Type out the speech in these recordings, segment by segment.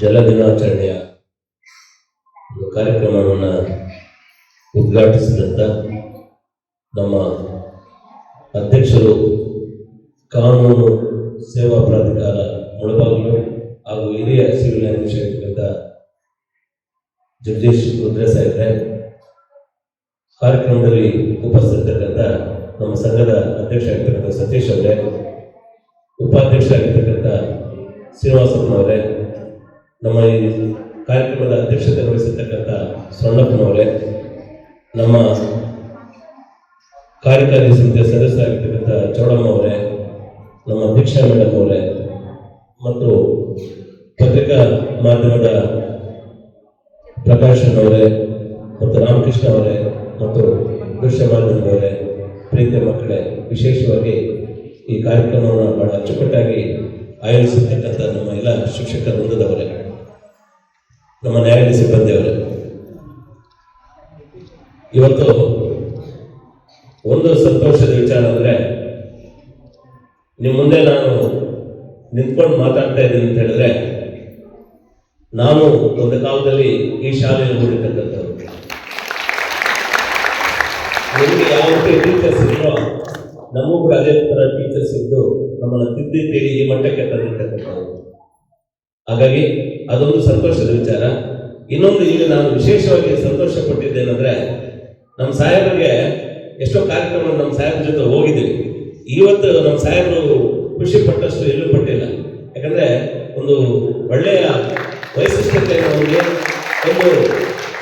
ಜಲ ದಿನಾಚರಣೆಯ ಒಂದು ಕಾರ್ಯಕ್ರಮವನ್ನು ಉದ್ಘಾಟಿಸಿದಂಥ ನಮ್ಮ ಅಧ್ಯಕ್ಷರು ಕಾನೂನು ಸೇವಾ ಪ್ರಾಧಿಕಾರ ಮುಳಬಾಗಿಲು ಹಾಗೂ ಹಿರಿಯ ಸಿವಿಲ್ ನ್ಯಾಯಾಧೀಶರಾಗಿರ್ತಕ್ಕಂಥ ಜಗದೀಶ್ ರುದ್ರ ಸಾಹೇಬ್ರೆ ಕಾರ್ಯಕ್ರಮದಲ್ಲಿ ಉಪಸ್ಥಿತರ್ತಕ್ಕಂಥ ನಮ್ಮ ಸಂಘದ ಅಧ್ಯಕ್ಷ ಆಗಿರ್ತಕ್ಕಂಥ ಸತೀಶ್ ಅವರೇ ಉಪಾಧ್ಯಕ್ಷರಾಗಿರ್ತಕ್ಕಂಥ ಶ್ರೀನಿವಾಸಪ್ಪನವರೇ ನಮ್ಮ ಈ ಕಾರ್ಯಕ್ರಮದ ಅಧ್ಯಕ್ಷತೆ ವಹಿಸಿರ್ತಕ್ಕಂಥ ಸೊಣ್ಣಪ್ಪನವರೇ ನಮ್ಮ ಕಾರ್ಯಕಾರಿ ಸಮಿತಿಯ ಸದಸ್ಯರಾಗಿರ್ತಕ್ಕಂಥ ಚೌಡಮ್ಮ ಅವರೇ ನಮ್ಮ ದೀಕ್ಷಾ ಮೇಡಮ್ ಅವರೇ, ಮತ್ತು ಪತ್ರಿಕಾ ಮಾಧ್ಯಮದ ಪ್ರಕಾಶನ್ ಅವರೇ ಮತ್ತು ರಾಮಕೃಷ್ಣ ಅವರೇ, ಮತ್ತು ದೃಶ್ಯ ಮಾಧ್ಯಮದವರೇ, ಪ್ರೀತಿಯ ಮಕ್ಕಳೇ, ವಿಶೇಷವಾಗಿ ಈ ಕಾರ್ಯಕ್ರಮವನ್ನು ಬಹಳ ಅಚ್ಚುಕಟ್ಟಾಗಿ ಆಯೋಜಿಸಿರ್ತಕ್ಕಂಥ ನಮ್ಮ ಎಲ್ಲ ಶಿಕ್ಷಕ ವೃಂದದವರೇ. ನಮ್ಮ ನ್ಯಾಯಾಲಯ ಸಿಬ್ಬಂದಿಯವರೇ. ಇವತ್ತು ಒಂದು ಸಂತೋಷದ ವಿಚಾರ ಅಂದರೆ ನಿಮ್ಮ ಮುಂದೆ ನಾನು ನಿಂತ್ಕೊಂಡು ಮಾತಾಡ್ತಾ ಇದ್ದೀನಿ ಅಂತ ಹೇಳಿದ್ರೆ, ನಾನು ಒಂದು ಕಾಲದಲ್ಲಿ ಈ ಶಾಲೆಯಲ್ಲಿ ಓದಿರ್ತಕ್ಕಂಥದ್ದು ನಿಮಗೆ ಯಾವ ರೀತಿ ಟೀಚರ್ಸ್ ಇದ್ರೋ ನಮಗೂ ಕೂಡ ಅದೇ ಥರ ಟೀಚರ್ಸ್ ಇದ್ದು ನಮ್ಮನ್ನು ತಿದ್ದಿ, ತಿಳಿ ಈ ಮಟ್ಟಕ್ಕೆ ತಂದಿರ್ತಕ್ಕಂಥದ್ದು ಹಾಗಾಗಿ ಅದೊಂದು ಸಂತೋಷದ ವಿಚಾರ. ಇನ್ನೊಂದು ಈಗ ನಾನು ವಿಶೇಷವಾಗಿ ಸಂತೋಷ ಪಟ್ಟಿದ್ದೇನೆಂದ್ರೆ, ನಮ್ಮ ಸಾಹೇಬರಿಗೆ ಎಷ್ಟೋ ಕಾರ್ಯಕ್ರಮ ನಮ್ಮ ಸಾಹೇಬ್ರ ಜೊತೆ ಹೋಗಿದ್ದೀವಿ ಇವತ್ತು ನಮ್ಮ ಸಾಹೇಬರು ಖುಷಿ ಪಟ್ಟಷ್ಟು ಎಲ್ಲೂ ಪಟ್ಟಿಲ್ಲ. ಯಾಕಂದ್ರೆ ಒಂದು ಒಳ್ಳೆಯ ವೈಶಿಷ್ಟ್ಯತೆ ಅವರಿಗೆ ಒಂದು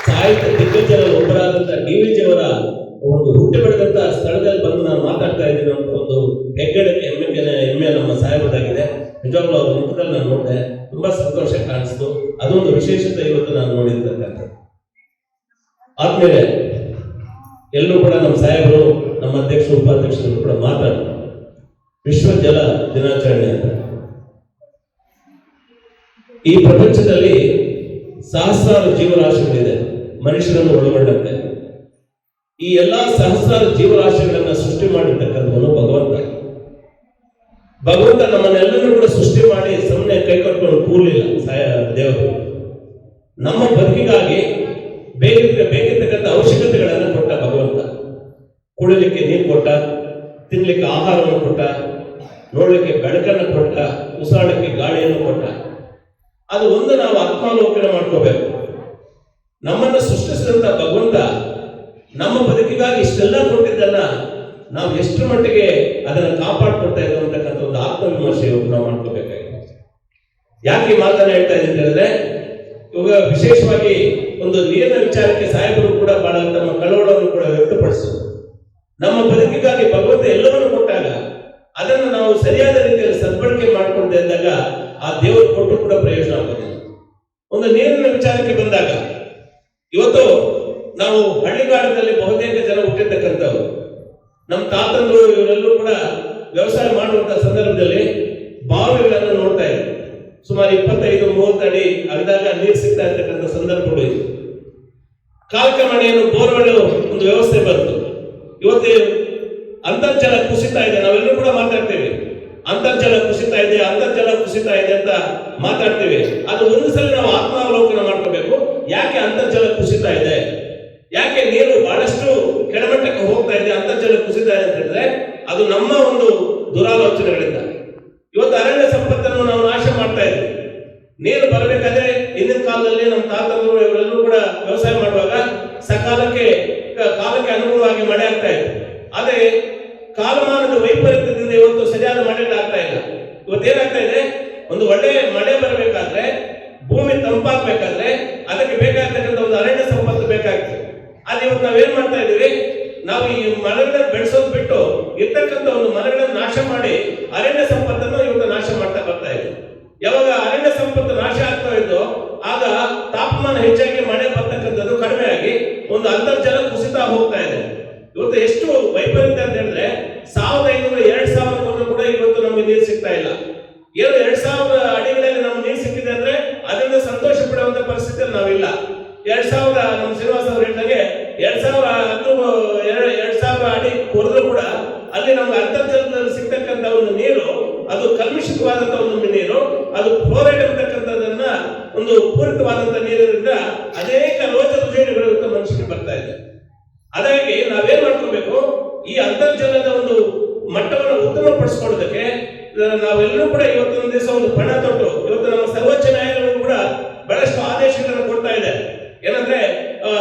ಸಾಹಿತ್ಯ ದಿಗ್ಗಜರ ಒಬ್ಬರಾದಂಥ ಡಿ ವಿ ಜಿ ಅವರ ಒಂದು ಹುಟ್ಟಿ ಬೆಳೆದಂತ ಸ್ಥಳದಲ್ಲಿ ಬಂದು ನಾನು ಮಾತಾಡ್ತಾ ಇದ್ದೀನಿ ಅಂತ ಒಂದು ಹೆಗ್ಗಡೆ ಹೆಮ್ಮೆ ಹೆಮ್ಮೆ ನಮ್ಮ ಸಾಹೇಬರಾಗಿದೆ ನಿಜವಾಗ್ಲೂ ಅವ್ರ ಮುಖದಲ್ಲಿ ನಾನು ನೋಡಿದೆ ತುಂಬಾ ಸಂತೋಷ ಕಾಣಿಸ್ತು ಅದೊಂದು ವಿಶೇಷತೆ ಇವತ್ತು ನಾನು ನೋಡಿರ್ತಕ್ಕಂಥದ್ದು ಆದ್ಮೇಲೆ ಎಲ್ಲರೂ ಕೂಡ ನಮ್ಮ ಸಾಹೇಬರು, ನಮ್ಮ ಅಧ್ಯಕ್ಷರು, ಉಪಾಧ್ಯಕ್ಷರು ಕೂಡ ಮಾತಾಡಿದ್ರು ವಿಶ್ವ ಜಲ ದಿನಾಚರಣೆ ಅಂತ. ಈ ಪ್ರಪಂಚದಲ್ಲಿ ಸಹಸ್ರಾರು ಜೀವರಾಶಿಗಳಿದೆ, ಮನುಷ್ಯರನ್ನು ಒಳಗೊಂಡಂತೆ. ಈ ಎಲ್ಲಾ ಸಹಸ್ರಾರು ಜೀವರಾಶಿಗಳನ್ನ ಸೃಷ್ಟಿ ಮಾಡಿರ್ತಕ್ಕಂಥವನು ಭಗವಂತ. ಭಗವಂತ ನಮ್ಮನ್ನೆಲ್ಲರೂ ಕೂಡ ಸೃಷ್ಟಿ ಮಾಡಿ ಸುಮ್ಮನೆ ಕೈ ಕಟ್ಕೊಂಡು ಕೂರ್ಲಿಲ್ಲ ದೇವರು ನಮ್ಮ ಬದುಕಿಗಾಗಿ ಬೇಕಿದ್ರೆ ಬೇಕಿರ್ತಕ್ಕಂಥ ಅವಶ್ಯಕತೆಗಳನ್ನು ಕೊಟ್ಟ ಭಗವಂತ ಕುಡಿಲಿಕ್ಕೆ ನೀರು ಕೊಟ್ಟ ತಿನ್ಲಿಕ್ಕೆ ಆಹಾರವನ್ನು ಕೊಟ್ಟ, ನೋಡ್ಲಿಕ್ಕೆ ಬೆಳಕನ್ನು ಕೊಟ್ಟ ಉಸಿರಾಡಕ್ಕೆ ಗಾಳಿಯನ್ನು ಕೊಟ್ಟ. ಅದು ಒಂದು ನಾವು ಆತ್ಮಾವಲೋಕನ ಮಾಡ್ಕೋಬೇಕು. ನಮ್ಮನ್ನು ಸೃಷ್ಟಿಸಿದಂತ ಭಗವಂತ ನಮ್ಮ ಬದುಕಿಗಾಗಿ ಇಷ್ಟೆಲ್ಲ ಕೊಟ್ಟಿದ್ದನ್ನ ನಾವು ಎಷ್ಟು ಮಟ್ಟಿಗೆ ಅದನ್ನು ಕಾಪಾಡ್ಕೊಳ್ತಾ ಇದ್ದೇವೆ ಅಂತಕ್ಕಂಥ ಒಂದು ಆತ್ಮವಿಮರ್ಶೆ ನಾವು ಮಾಡ್ಕೋಬೇಕಾಗಿದೆ. ಯಾಕೆ ಮಾತನ್ನ ಹೇಳ್ತಾ ಇದ್ದೀನಿ ಹೇಳಿದ್ರೆ, ಇವಾಗ ವಿಶೇಷವಾಗಿ ಒಂದು ನೀರಿನ ವಿಚಾರಕ್ಕೆ ಸಾಹೇಬರು ಕೂಡ ಬಹಳ ತಮ್ಮ ಕಳವಳವನ್ನು ಕೂಡ ವ್ಯಕ್ತಪಡಿಸಿದ್ರು. ನಮ್ಮ ಬದುಕಿಗಾಗಿ ಭಗವಂತ ಕೊಟ್ಟಾಗ ಅದನ್ನು ನಾವು ಸರಿಯಾದ ರೀತಿಯಲ್ಲಿ ಸದ್ಬಳಕೆ ಮಾಡಿಕೊಂಡೆ ಅಂದಾಗ ಆ ದೇವರು ಕೊಟ್ಟು ಕೂಡ ಪ್ರಯೋಜನ ಆಗೋದಿಲ್ಲ. ಒಂದು ನೀರಿನ ವಿಚಾರಕ್ಕೆ ಬಂದಾಗ, ಇವತ್ತು ನಾವು ಹಳ್ಳಿಗಾಡದಲ್ಲಿ ಬಹುತೇಕ ಜನ ಹುಟ್ಟಿರ್ತಕ್ಕಂಥವ್ರು. ನಮ್ಮ ತಾತಂದ್ರು ಇವರೆಲ್ಲರೂ ಕೂಡ ವ್ಯವಸಾಯ ಮಾಡುವಂತ ಸಂದರ್ಭದಲ್ಲಿ ಬಾವಿಗಳನ್ನು ನೋಡ್ತಾ ಇದ್ರು. ಸುಮಾರು ಇಪ್ಪತ್ತೈದು, ಮೂವತ್ತು ಅಡಿ ಅಗದಾಗ ನೀರು ಸಿಗ್ತಾ ಇರ್ತಕ್ಕಂಥ ಸಂದರ್ಭಗಳು ಇತ್ತು ಕಾಲಕ್ರಮೇಣ ಬೋರ್ವೆಲ್ ಒಂದು ವ್ಯವಸ್ಥೆ ಬಂತು. ಇವತ್ತು ಅಂತರ್ಜಲ ಕುಸಿತಾ ಇದೆ. ನಾವೆಲ್ಲರೂ ಕೂಡ ಮಾತಾಡ್ತೇವೆ ಅಂತರ್ಜಲ ಕುಸಿತ ಇದೆ ಅಂತರ್ಜಲ ಕುಸಿತ ಇದೆ ಅಂತ ಮಾತಾಡ್ತೀವಿ. ಅದು ಒಂದು ಸಲ ನಾವು ಆತ್ಮಾವಲೋಕನ ಮಾಡ್ಕೋಬೇಕು. ಯಾಕೆ ಅಂತರ್ಜಲ ಕುಸಿತ ಇದೆ? ಯಾಕೆ ನೀರು ಬಹಳಷ್ಟು ಕೆಳಮಟ್ಟಕ್ಕೆ ಹೋಗ್ತಾ ಇದೆ, ಅಂತರ್ಜಲ ಕುಸಿತ ಇದೆ ಅಂತ ಹೇಳಿದ್ರೆ ಅದು ನಮ್ಮ ಒಂದು ದುರಾಲೋಚನೆಗಳಿಂದ ಇವತ್ತು ಅರಣ್ಯ ಸಂಪತ್ತನ್ನು ನಾವು ನಾಶ ಮಾಡ್ತಾ ಇದ್ದೀವಿ ನೀರು ಬರಬೇಕಾದ್ರೆ ಹಿಂದಿನ ಕಾಲದಲ್ಲಿ ನಮ್ಮ ತಾತಂದ್ರು ಇವರೆಲ್ಲರೂ ಕೂಡ ವ್ಯವಸಾಯ ಮಾಡುವಾಗ ಸಕಾಲಕ್ಕೆ ಕ- ಕಾಲಕ್ಕೆ ಅನುಗುಣವಾಗಿ ಮಳೆ ಆಗ್ತಾ ಇತ್ತು ಆದ್ರೆ ಕಾಲಮಾನದ ವೈಪರೀತ್ಯದಿಂದ ಇವತ್ತು ಸರಿಯಾದ ಮಳೆಗಳಾಗ್ತಾ ಇಲ್ಲ ಇವತ್ತು ಏನಾಗ್ತಾ ಇದೆ ಒಂದು ಒಳ್ಳೆ ಮಳೆ ಬರಬೇಕಾದ್ರೆ ಭೂಮಿ ತಂಪಾಗ್ಬೇಕಾದ್ರೆ ಅದಕ್ಕೆ ಬೇಕಾಗ್ತಕ್ಕಂಥ ಒಂದು ಅರಣ್ಯ ಸಂಪತ್ತು ಬೇಕಾಗಿತ್ತು ಆದ್ರೆ ಇವತ್ತು ನಾವೇನ್ ಮಾಡ್ತಾ ಇದೀವಿ ನಾವು ಈ ಮರಗಳನ್ನ ಬೆಳೆಸೋದು ಬಿಟ್ಟು ಇರ್ತಕ್ಕಂಥ ಒಂದು ಮರಗಳನ್ನ ನಾಶ ಮಾಡಿ ಅರಣ್ಯ ಸಂಪತ್ತನ್ನು ಇವತ್ತು ನಾಶ ಮಾಡ್ತಾ ಬರ್ತಾ ಇದೆ ಯಾವಾಗ ಅರಣ್ಯ ಸಂಪತ್ತು ನಾಶ ಆಗ್ತಾ ಇದ್ದೋ, ಆಗ ತಾಪಮಾನ ಹೆಚ್ಚಾಗಿ ಮಳೆ ಬರ್ತಕ್ಕಂಥದ್ದು ಕಡಿಮೆ ಆಗಿ ಒಂದು ಅಂತರ್ಜಲ ಕುಸಿತ ಹೋಗ್ತಾ ಇದೆ. ಇವತ್ತು ಎಷ್ಟು ವೈಪರೀತ್ಯ ಅಂತ ಹೇಳಿದ್ರೆ ಸಾವಿರದ ಐನೂರ ಎರಡ್ ಸಾವಿರ ಕೊಟ್ಟರು ಕೂಡ ಇವತ್ತು ನಮಗೆ ನೀರು ಸಿಗ್ತಾ ಇಲ್ಲ ಏನು ಎರಡ್ ಸಾವಿರ ಅಡಿಗಳಲ್ಲಿ ನಮ್ಗೆ ನೀರು ಸಿಕ್ಕಿದೆ ಅಂದ್ರೆ ಅದರಿಂದ ಸಂತೋಷ ಪಡುವಂತ ಪರಿಸ್ಥಿತಿಯಲ್ಲಿ ನಾವಿಲ್ಲ ಎರಡ್ ಸಾವಿರ ನಮ್ಮ ಶ್ರೀನಿವಾಸ ಅವರು ಹೇಳಿದಂಗೆ ಎರಡ್ ಸಾವಿರ ಅದು ಎರಡ್ ಎರಡ್ ಸಾವಿರ ಅಡಿ ಕೊರೆದ್ರು ಕೂಡ ಅಲ್ಲಿ ನಮ್ಗೆ ಅಂತರ್ಜಲದಲ್ಲಿ ಸಿಗ್ತಕ್ಕಂಥ ಒಂದು ನೀರು ಅದು ಕಲುಷಿತವಾದಂತ ಒಂದು ನೀರು ಅದು ಫ್ಲೋರೈಡ್ ಅಂತಕ್ಕಂಥದ್ದನ್ನ ಒಂದು ಪೂರಕವಾದಂತ ನೀರಿನಿಂದ ಅನೇಕ ರೋಚ ಜೀವನಗಳು ಮನುಷ್ಯನಿಗೆ ಬರ್ತಾ ಇದೆ. ಹಾಗಾಗಿ ನಾವೇನ್ ಮಾಡ್ಕೋಬೇಕು? ಈ ಅಂತರ್ಜಲದ ಒಂದು ಮಟ್ಟವನ್ನು ಉತ್ತಮ ಪಡಿಸ್ಕೊಳ್ಳೋದಕ್ಕೆ ನಾವೆಲ್ಲರೂ ಕೂಡ ಇವತ್ತೊಂದು ದಿವಸ ಒಂದು ಪಣ ತೊಟ್ಟು ಇವತ್ತು ನಮ್ಮ ಸರ್ವೋಚ್ಚ ನ್ಯಾಯಾಲಯವು ಕೂಡ ಬಹಳಷ್ಟು ಆದೇಶಗಳನ್ನು ಕೊಡ್ತಾ ಇದೆ ಏನಂದ್ರೆ ಆ,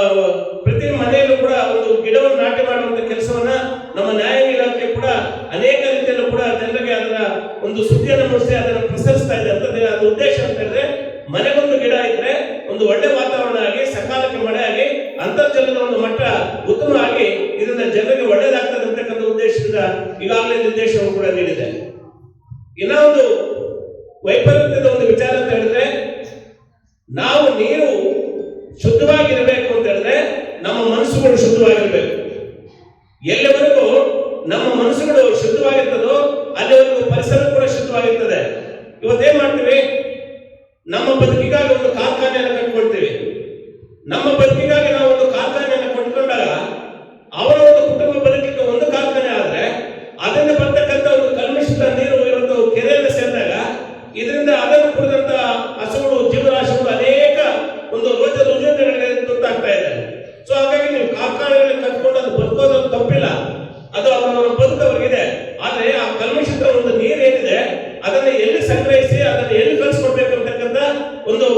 ಪ್ರತಿ ಮನೆಯಲ್ಲೂ ಕೂಡ ಒಂದು ಗಿಡವನ್ನು ನಾಟಿ ಮಾಡುವಂತ ಕೆಲಸವನ್ನ ನಮ್ಮ ನ್ಯಾಯ ಇಲಾಖೆ ಕೂಡ ಅನೇಕ ರೀತಿಯಲ್ಲೂ ಕೂಡ ಜನರಿಗೆ ಅದರ ಒಂದು ಸುದ್ದಿಯನ್ನು ಮೂಡಿಸಿ ಅದನ್ನು ಪ್ರಸರಿಸ್ತಾ ಇದೆ ಅಂತಂದ್ರೆ ಅದ್ರ ಉದ್ದೇಶ ಅಂತ ಹೇಳಿದ್ರೆ ಮನೆಗೊಂದು ಗಿಡ ಇದ್ರೆ ಒಂದು ಒಳ್ಳೆ ವಾತಾವರಣ ಆಗಿ ಸಕಾಲಕ್ಕೆ ಮಳೆ ಆಗಿ ಅಂತರ್ಜಲದ ಒಂದು ಮಟ್ಟ ಉತ್ತಮ ಆಗಿ ಇದರಿಂದ ಜನರಿಗೆ ಒಳ್ಳೇದಾಗ್ತದೆ ಅಂತಕ್ಕಂಥ ಉದ್ದೇಶದಿಂದ ಈಗಾಗಲೇ ನಿರ್ದೇಶನವನ್ನು ಕೂಡ ನೀಡಿದೆ. ಇನ್ನ ಒಂದು ವೈಪರೀತ್ಯದ ಒಂದು ವಿಚಾರ ಅಂತ ಹೇಳಿದ್ರೆ, ನಾವು ನೀರು ಶುದ್ಧವಾಗಿರಬೇಕು ಅಂತ ಹೇಳಿದ್ರೆ ನಮ್ಮ ಮನಸ್ಸುಗಳು ಶುದ್ಧವಾಗಿರಬೇಕು. ಎಲ್ಲಿವರೆಗೂ ನಮ್ಮ ಮನಸ್ಸುಗಳು ಶುದ್ಧವಾಗಿರ್ತದೋ ಅಲ್ಲಿವರೆಗೂ ಪರಿಸರ ಕೂಡ ಶುದ್ಧವಾಗಿರ್ತದೆ ಇವತ್ತೇನ್ ಮಾಡ್ತೀವಿ ನಮ್ಮ ಬದುಕಿಗಾಗಿ ಒಂದು ಕಾರ್ಖಾನೆಯನ್ನು ಕಟ್ಕೊಳ್ತೀವಿ ನಮ್ಮ ಬದುಕಿಗಾಗಿ ನಾವು ಒಂದು ಕಾರ್ಖಾನೆಯನ್ನು ಕಟ್ಕೊಂಡಾಗ ಅವರ ಒಂದು ಕುಟುಂಬ ಬದುಕಲಿಕ್ಕೆ ಒಂದು ಕಾರ್ಖಾನೆ ಆದ್ರೆ ಅದರಿಂದ ಬರ್ತಕ್ಕಂಥ ಒಂದು ಕಲ್ಮಿಷಿತ ನೀರು ಇವತ್ತು ಕೆರೆಯಲ್ಲಿ ಸೇರಿದಾಗ ಇದರಿಂದ ಅದನ್ನು ಕುಡಿದಂತ ಹಸುಗಳು ಜೀವರಾಶಿಗಳು ಅನೇಕ ಒಂದು ರೋಜ ರುಜಿನಗಳಿಗೆ ತುತ್ತಾಗ್ತಾ ಇದೆ ಸೊ ಹಾಗಾಗಿ ನೀವು ಕಾರ್ಖಾನೆಗಳನ್ನು ಕಟ್ಕೊಂಡು ಅದು ಬದುಕೋದು ತಪ್ಪಿಲ್ಲ ಅದು ಅವರ ಬದುಕು ಅವ್ರಿಗಿದೆ ಆದ್ರೆ ಆ ಕಲ್ಮಿಷಿತ ಒಂದು ನೀರು ಏನಿದೆ ಅದನ್ನ ಎಲ್ಲಿ ಸಂಗ್ರಹಿಸಿ ಅದನ್ನು ಎಲ್ಲಿ ಕಳಿಸ್ಕೊಡ್ಬೇಕು ಅಂತಕ್ಕಂಥ ಒಂದು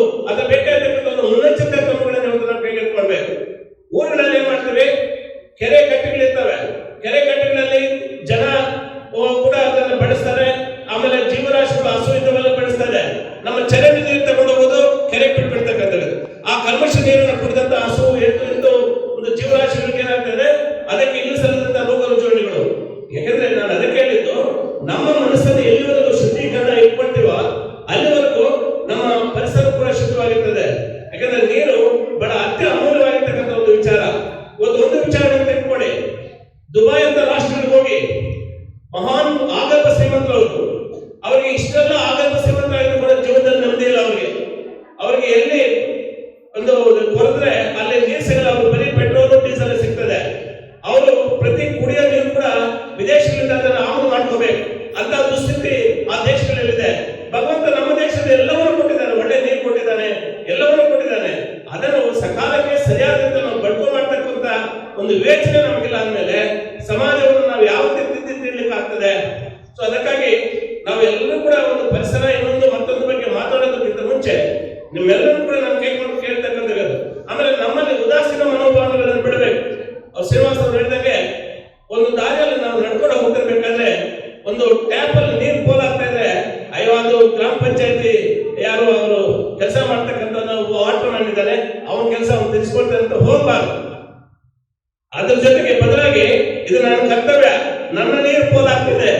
ಇಷ್ಟೆಲ್ಲ ಆಗರ್ಭ ಶ್ರೀಮಂತರಾಗಿದ್ರು ಕೂಡ ಜೀವನದಲ್ಲಿ ನೆಮ್ಮದಿ ಇಲ್ಲ ಅವ್ರಿಗೆ. ಅವ್ರಿಗೆ ಎಲ್ಲಿ ಒಂದು ಕೊರೆದ್ರೆ ಅಲ್ಲಿ ನೀರು ಸಿಗಲ್ಲ ಅವ್ರು ಬರೀ ಪೆಟ್ರೋಲ್ ಡೀಸೆಲ್ ಸಿಗ್ತದೆ. ಅವರು ಪ್ರತಿ ಕುಡಿಯೋ ನೀರು ಕೂಡ ವಿದೇಶಗಳಿಂದ ಅದನ್ನು ಆಮದು ಮಾಡ್ಕೋಬೇಕು. ಅಂತ ದುಸ್ಥಿತಿ ಆ ದೇಶಗಳಲ್ಲಿದೆ. ಭಗವಂತ ನಮ್ಮ ದೇಶದ ಎಲ್ಲವನ್ನೂ ಕೊಟ್ಟಿದ್ದಾನೆ ಒಳ್ಳೆ ನೀರು ಕೊಟ್ಟಿದ್ದಾನೆ ಎಲ್ಲವನ್ನೂ ಕೊಟ್ಟಿದ್ದಾನೆ ಅದನ್ನು ಸಕಾಲಕ್ಕೆ ಸರಿಯಾದಂತ ನಾವು ಬಡ್ಕೋ ಮಾಡ್ತಕ್ಕಂತ ಒಂದು ವಿವೇಚನೆ ನಮಗಿಲ್ಲ ಅಂದಮೇಲೆ ಸಮಾಜವನ್ನು ನಾವು ಯಾವ ಒಂದು ಟ್ಯಾಪ್ ಅಲ್ಲಿ ನೀರು ಪೋಲ್ ಆಗ್ತಾ ಇದ್ರೆ ಅಯ್ಯೋ, ಅದು ಗ್ರಾಮ ಪಂಚಾಯತಿ ಯಾರು ಅವರು ಕೆಲಸ ಮಾಡ್ತಕ್ಕಂಥ ವಾಟರ್ ಮ್ಯಾನ್ ಇದ್ದಾನೆ ಅವನ ಕೆಲಸ ಅವ್ನು ತಿಳಿಸ್ಕೊಡ್ತಾರೆ ಅಂತ ಹೋಗ್ಬಾರ್ದು. ಅದ್ರ ಜೊತೆಗೆ ಬದಲಾಗಿ ಇದು ನನ್ನ ಕರ್ತವ್ಯ. ನನ್ನ ನೀರು ಪೋಲ್ ಆಗ್ತಿದೆ.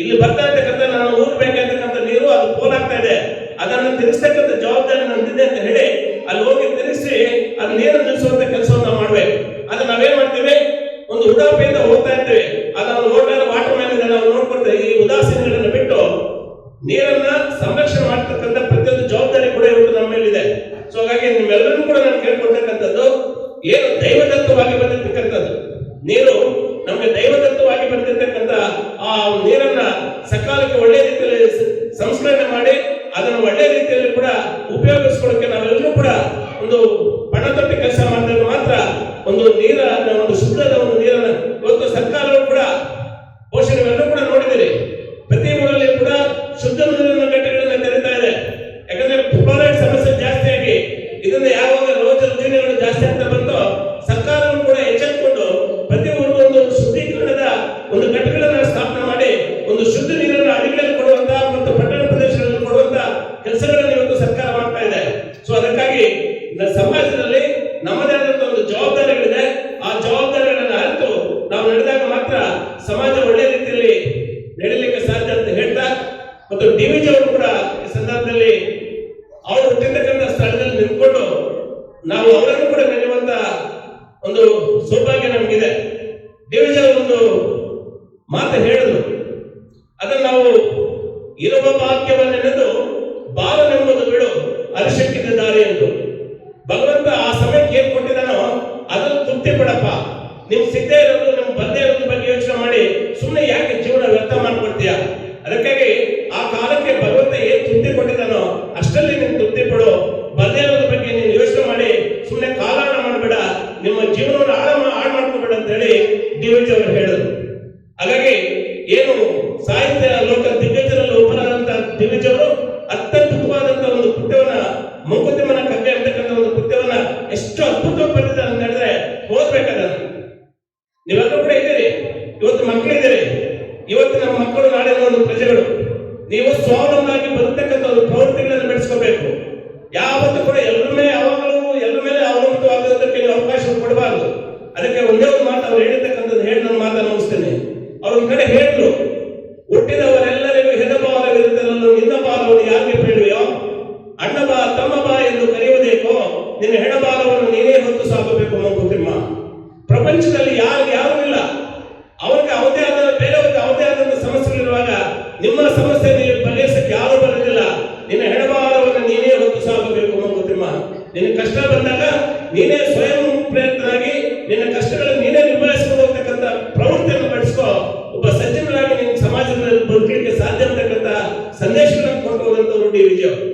ಇಲ್ಲಿ ಬರ್ತಾ ಇರ್ತಕ್ಕಂಥ ನನ್ನ ಊರ್ ಬೇಕಾಗಿರ್ತಕ್ಕಂಥ ನೀರು, ಅದು ಪೋಲ್ ಆಗ್ತಾ ಇದೆ. ಅದನ್ನು ತಿಳಿಸ್ತಕ್ಕಂಥ ಜವಾಬ್ದಾರಿ ನಂದಿದೆ ಅಂತ ಹೇಳಿ ಅಲ್ಲಿ ಹೋಗಿ ತಿಳಿಸಿ, ಅದು ನೀರು ಬಂದಿರ್ತಕ್ಕಂಥ ಆ ನೀರನ್ನ ಸಕಾಲಕ್ಕೆ ಒಳ್ಳೆ ರೀತಿಯಲ್ಲಿ ಸಂಸ್ಕರಣೆ ಮಾಡಿ ಅದನ್ನು ಒಳ್ಳೆ ರೀತಿಯಲ್ಲಿ ಕೂಡ ಉಪಯೋಗಿಸ್ಕೊಳ್ಳೋಕೆ ನಾವೆಲ್ಲರೂ ಕೂಡ ಒಂದು ಪಣ ತೊಟ್ಟಿ ಕೆಲಸ ಮಾಡಿದಾಗ ಮಾತ್ರ ಒಂದು ನೀರ ಒಂದು ಶುದ್ಧದ ಒಂದು ನೀರನ್ನ ಇವತ್ತು ಸರ್ಕಾರವು ಕೂಡ ಪೋಷಣೆಗಳನ್ನು ಕೂಡ ನೋಡಿದಿರಿ ಪ್ರತಿ ಊರಲ್ಲಿ ಕೂಡ ಶುದ್ಧ ನೀರಿನ ಘಟಕಗಳನ್ನ ತೆರೀತಾ ಇದೆ. ಯಾಕಂದ್ರೆ ಸಮಸ್ಯೆ ಜಾಸ್ತಿ ಆಗಿ ಇದನ್ನ ಯಾವಾಗ ನಾವು ನಡೆದಾಗ ಮಾತ್ರ ಸಮಾಜ ಒಳ್ಳೆ ರೀತಿಯಲ್ಲಿ ನಡೀಲಿಕ್ಕೆ ಸಾಧ್ಯ ಅಂತ ಹೇಳ್ತಾ, ಮತ್ತು ಡಿವಿಜಿ ಅವರು ಕೂಡ ಈ ಸಂದರ್ಭದಲ್ಲಿ ಅವರು ಹುಟ್ಟಿರ್ತಕ್ಕಂಥ ಸ್ಥಳದಲ್ಲಿ ನಿಂತ್ಕೊಂಡು ನಾವು ಅವರನ್ನು ಕೂಡ ನೆನೆಯುವಂತ ಒಂದು ಸೌಭಾಗ್ಯ ನಮಗಿದೆ. ಡಿವಿಜಿ ಅವರು ಒಂದು ಮಾತು ಹೇಳಿದ್ರು. ಅದನ್ನು ನಾವು ಇರುವ ವಾಕ್ಯವನ್ನೆನೆದು ಬಾಲನೆಂಬುದು ಬಿಡು ಅರಿಶಕ್ಕಿದ ದಾರಿ ಎಂದು. ಭಗವಂತ ಆ ಸಮಯಕ್ಕೆ ಏನ್ ಕೊಟ್ಟಿದ್ದಾನೋ ಅದನ್ನು ತೃಪ್ತಿ ಪಡಪ್ಪ ನೀವು ಸಿದ್ಧೇ ಇರೋದು ಯೋಚನೆ ಅವರು ಹೇಳಿದರು. ಹಾಗಾಗಿ ಏನು ಸಾಹಿತ್ಯ ಲೋಕ ದಿಗ್ಗಜರಲ್ಲಿ ಒಬ್ಬರಾದಂತಹ ದಿಗ್ಗಜ್ ಅವರು ಅತ್ಯದ್ಭುತವಾದಂತಹ ಒಂದು ಪುಟ್ಟವನ್ನ ಮಂಕುತಿಮ್ಮನ ಕಥೆ ಅಂತಕ್ಕಂಥ ಒಂದು ಪುಟ್ಟವನ್ನ ಎಷ್ಟು ಅದ್ಭುತವಾಗಿ ಬರೆದಿದ್ದಾರೆ ಅಂತ ಹೇಳಿದ್ರೆ ಓದ್ಬೇಕಾದ ನೀವೆಲ್ಲರೂ ಕೂಡ ಇದ್ದೀರಿ. ಇವತ್ತು ಮಕ್ಕಳಿದ್ದೀರಿ. ಇವತ್ತು ನಮ್ಮ ಮಕ್ಕಳು ನಾಳೆ ಒಂದು ಪ್ರಜೆಗಳು. ನೀವು ಸ್ವಾವಲಂಬನಾಗಿ ಬರತಕ್ಕಂಥ ಒಂದು ಪ್ರವೃತ್ತಿಗಳನ್ನು ಬೆಳೆಸ್ಕೋಬೇಕು. aqui, ó.